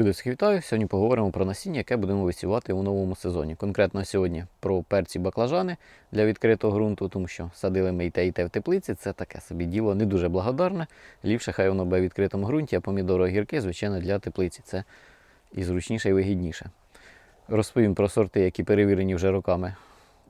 Люди, вітаю! Сьогодні поговоримо про насіння, яке будемо висівати у новому сезоні. Конкретно сьогодні про перці баклажани для відкритого ґрунту, тому що садили ми і те, і те в теплиці. Це таке собі діло не дуже благодарне. Ліпше хай воно буде в відкритому ґрунті, а помідори огірки, звичайно, для теплиці. Це і зручніше, і вигідніше. Розповім про сорти, які перевірені вже роками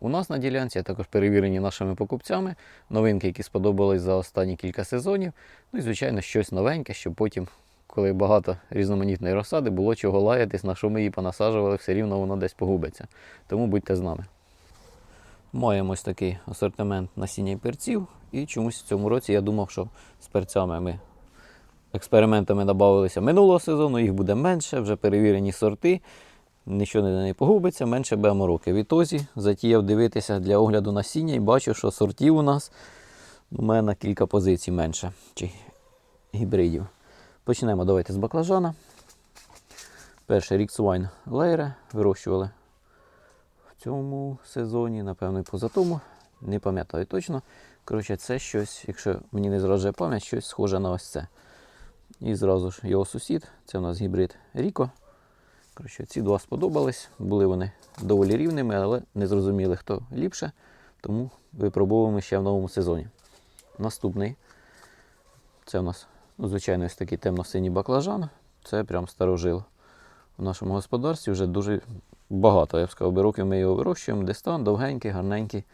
у нас на ділянці, а також перевірені нашими покупцями. Новинки, які сподобались за останні кілька сезонів. Ну і, звичайно, щось новеньке, щоб потім коли багато різноманітної розсади, було чого лаятись, на що ми її понасаджували, все рівно воно десь погубиться. Тому будьте з нами. Маємо ось такий асортимент насіння і перців. І чомусь в цьому році я думав, що з перцями ми експериментами додавалися минулого сезону, їх буде менше, вже перевірені сорти, нічого не, погубиться, менше беремо роки. Відтоді затіяв дивитися для огляду насіння і бачу, що сортів у нас у мене на кілька позицій менше, чи гібридів. Почнемо давайте з баклажана. Перший рік Swine Лейре вирощували в цьому сезоні, напевно, і поза тому. Не пам'ятаю точно. Коротше, це щось, якщо мені не зраджує пам'ять, щось схоже на ось це. І зразу ж його сусід, це у нас гібрид Ріко. Коротше, ці два сподобались. Були вони доволі рівними, але не зрозуміли, хто ліпше. Тому випробовуємо ще в новому сезоні. Наступний. Це у нас Ну, звичайно, ось такий темно-синій баклажан. Це прям старожил. У нашому господарстві вже дуже багато. Я б сказав, років ми його вирощуємо. Дестан, довгенький, гарненький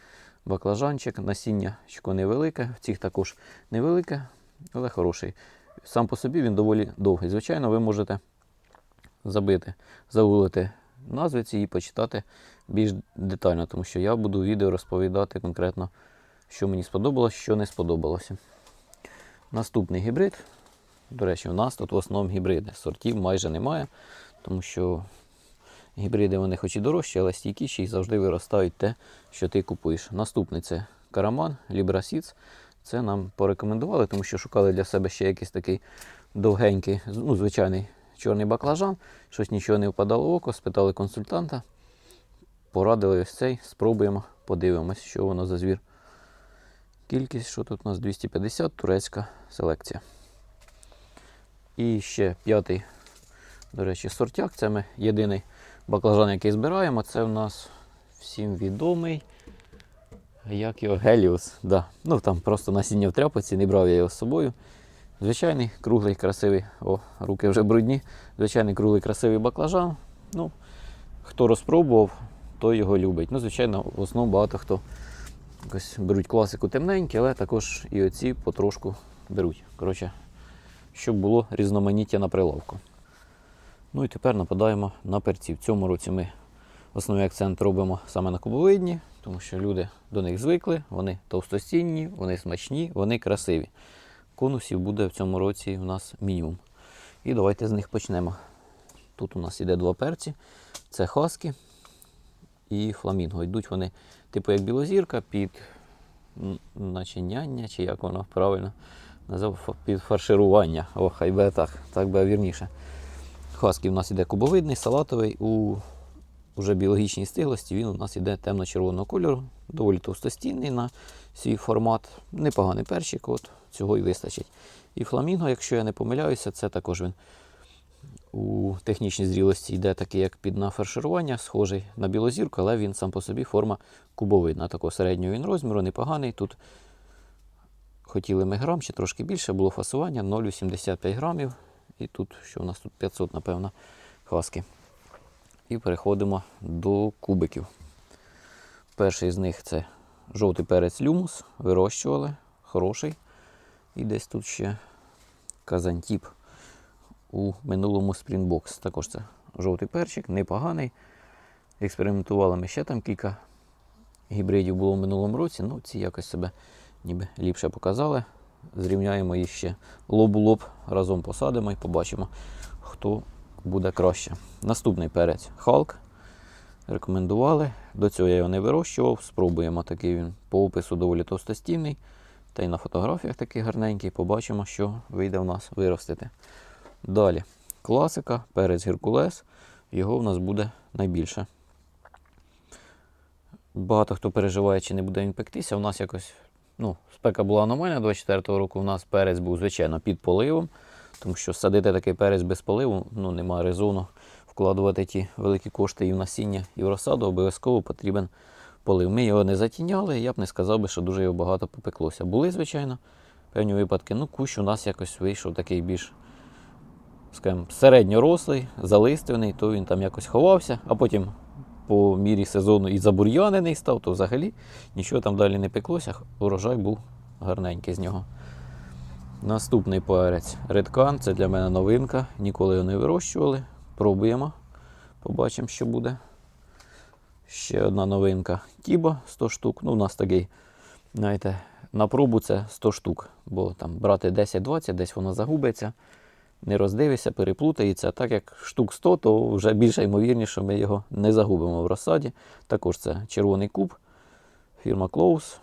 баклажанчик. Насіння невелике, в цих також невелике, але хороший. Сам по собі він доволі довгий. Звичайно, ви можете забити, загуглити назви ці і почитати більш детально, тому що я буду в відео розповідати конкретно, що мені сподобалось, що не сподобалося. Наступний гібрид. До речі, у нас тут в основному гібриди. Сортів майже немає, тому що гібриди вони хоч і дорожчі, але стійкіші і завжди виростають те, що ти купуєш. Наступний це Караман, Librasids. Це нам порекомендували, тому що шукали для себе ще якийсь такий довгенький, ну, звичайний чорний баклажан. Щось нічого не впадало в око, спитали консультанта. Порадили ось цей, спробуємо, подивимось, що воно за звір. Кількість, що тут у нас 250, турецька селекція. І ще п'ятий, до речі, сортяк. Це ми єдиний баклажан, який збираємо. Це у нас всім відомий. Як його Геліус. Да. Ну там просто насіння в тряпоці, не брав я його з собою. Звичайний круглий, красивий, о, руки вже брудні. Звичайний круглий красивий баклажан. Ну, Хто розпробував, той його любить. Ну, звичайно, в основному багато хто якось беруть класику темненькі, але також і оці потрошку беруть. Коротше, щоб було різноманіття на прилавку. Ну і тепер нападаємо на перці. В цьому році ми основний акцент робимо саме на кубовидні, тому що люди до них звикли, вони товстостінні, вони смачні, вони красиві. Конусів буде в цьому році у нас мінімум. І давайте з них почнемо. Тут у нас іде два перці. Це хаски і фламінго. Йдуть вони, типу, як білозірка під начиняння, чи як воно правильно під фарширування. О, хай би так, так би вірніше. Хаски у нас іде кубовидний, салатовий. У вже біологічній стиглості він у нас іде темно-червоного кольору, доволі товстостінний на свій формат. Непоганий перчик, от цього і вистачить. І фламінго, якщо я не помиляюся, це також він у технічній зрілості йде такий, як під нафарширування, схожий на білозірку, але він сам по собі форма кубовидна. Такого середнього він розміру, непоганий. Тут хотіли ми грам, чи трошки більше, було фасування 0,85 грамів. І тут, що у нас тут 500, напевно, хаски. І переходимо до кубиків. Перший з них це жовтий перець люмус. Вирощували, хороший. І десь тут ще казантіп у минулому Springbox. Також це жовтий перчик, непоганий. Експериментували ми ще там кілька гібридів було в минулому році. Ну, ці якось себе ніби ліпше показали. Зрівняємо їх ще лоб у лоб, разом посадимо і побачимо, хто буде краще. Наступний перець Халк. Рекомендували. До цього я його не вирощував. Спробуємо такий він по опису доволі товстостінний. Та й на фотографіях такий гарненький. Побачимо, що вийде в нас виростити. Далі. Класика, перець Геркулес. Його в нас буде найбільше. Багато хто переживає, чи не буде він пектися. У нас якось ну, спека була аномальна 24-го року. У нас перець був, звичайно, під поливом. Тому що садити такий перець без поливу, ну немає резону вкладувати ті великі кошти і в насіння, і в розсаду, обов'язково потрібен полив. Ми його не затіняли, я б не сказав би, що дуже його багато попеклося. Були, звичайно, певні випадки. Ну, кущ у нас якось вийшов такий більш, скажімо, середньорослий, залиственний, то він там якось ховався, а потім по мірі сезону і забур'янений став, то взагалі нічого там далі не пеклося, урожай був гарненький з нього. Наступний перець Редкан, це для мене новинка. Ніколи його не вирощували. Пробуємо. Побачимо, що буде. Ще одна новинка. Тіба 100 штук. Ну, у нас такий, знаєте, на пробу це 100 штук. Бо там брати 10-20, десь воно загубиться. Не роздивишся, переплутається. Так як штук 100, то вже більше ймовірніше, що ми його не загубимо в розсаді. Також це червоний куб, фірма Клоус.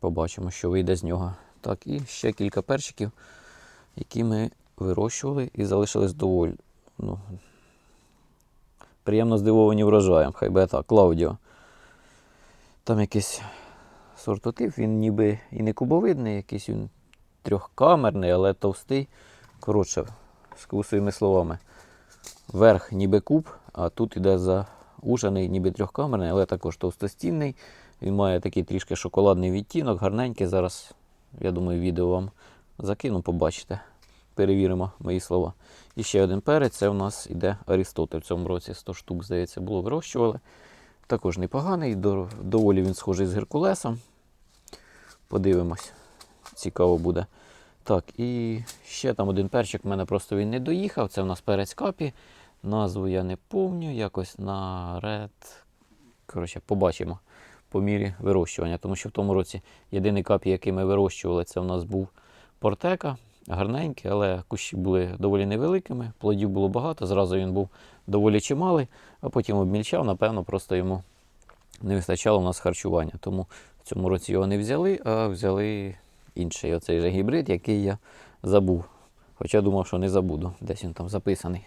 Побачимо, що вийде з нього. Так, і ще кілька перчиків, які ми вирощували і залишились доволі. Ну, приємно здивовані врожаєм, хай би так, Клаудіо. Там якийсь сортотип, він ніби і не кубовидний, якийсь він трьохкамерний, але товстий. Коротше, своїми словами. Верх ніби куб, а тут іде заужений, ніби трьохкамерний, але також товстостінний. Він має такий трішки шоколадний відтінок, гарненький. Зараз, я думаю, відео вам закину, побачите. Перевіримо мої слова. І ще один перець, це у нас іде Арістотель. В цьому році 100 штук, здається, було вирощували. Також непоганий, доволі він схожий з Геркулесом. Подивимось, цікаво буде. Так, і ще там один перчик в мене просто він не доїхав. Це у нас перець капі. Назву я не помню, якось на ред. Коротше, побачимо по мірі вирощування. Тому що в тому році єдиний капі, який ми вирощували, це у нас був портека. Гарненький, але кущі були доволі невеликими, плодів було багато, зразу він був доволі чималий, а потім обмільчав, напевно, просто йому не вистачало у нас харчування. Тому в цьому році його не взяли, а взяли інший оцей же гібрид, який я забув. Хоча думав, що не забуду, десь він там записаний.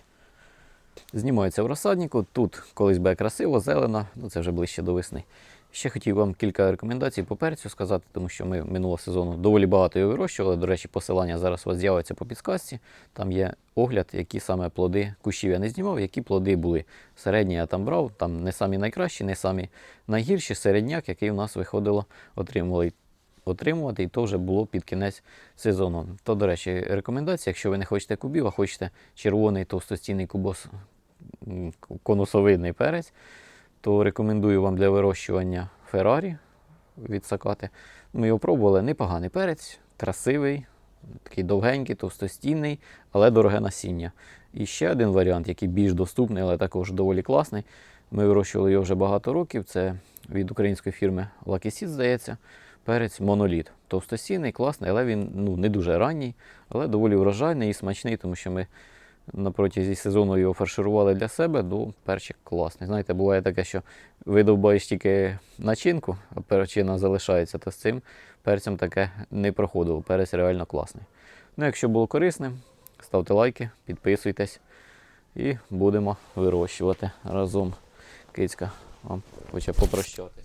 Знімається в розсаднику. Тут колись буде красиво, зелено, ну це вже ближче до весни. Ще хотів вам кілька рекомендацій по перцю сказати, тому що ми минулого сезону доволі багато його вирощували. До речі, посилання зараз у вас з'явиться по підсказці. Там є огляд, які саме плоди кущів я не знімав, які плоди були. Середні я там брав, там не самі найкращі, не самі найгірші, середняк, який у нас виходило, отримували отримувати, і то вже було під кінець сезону. То, до речі, рекомендація, якщо ви не хочете кубів, а хочете червоний товстостінний кубос, конусовидний перець, то рекомендую вам для вирощування Феррарі від Сакати. Ми його пробували, непоганий перець, красивий, такий довгенький, товстостінний, але дороге насіння. І ще один варіант, який більш доступний, але також доволі класний. Ми вирощували його вже багато років. Це від української фірми Lucky Seed, здається. Перець моноліт. Товстостінний, класний, але він ну, не дуже ранній, але доволі врожайний і смачний, тому що ми протязі сезону його фарширували для себе, ну, перчик класний. Знаєте, буває таке, що видовбаєш тільки начинку, а перчина залишається, то з цим перцем таке не проходило. Перець реально класний. Ну, якщо було корисним, ставте лайки, підписуйтесь і будемо вирощувати разом. Кицька вам хоче попрощати.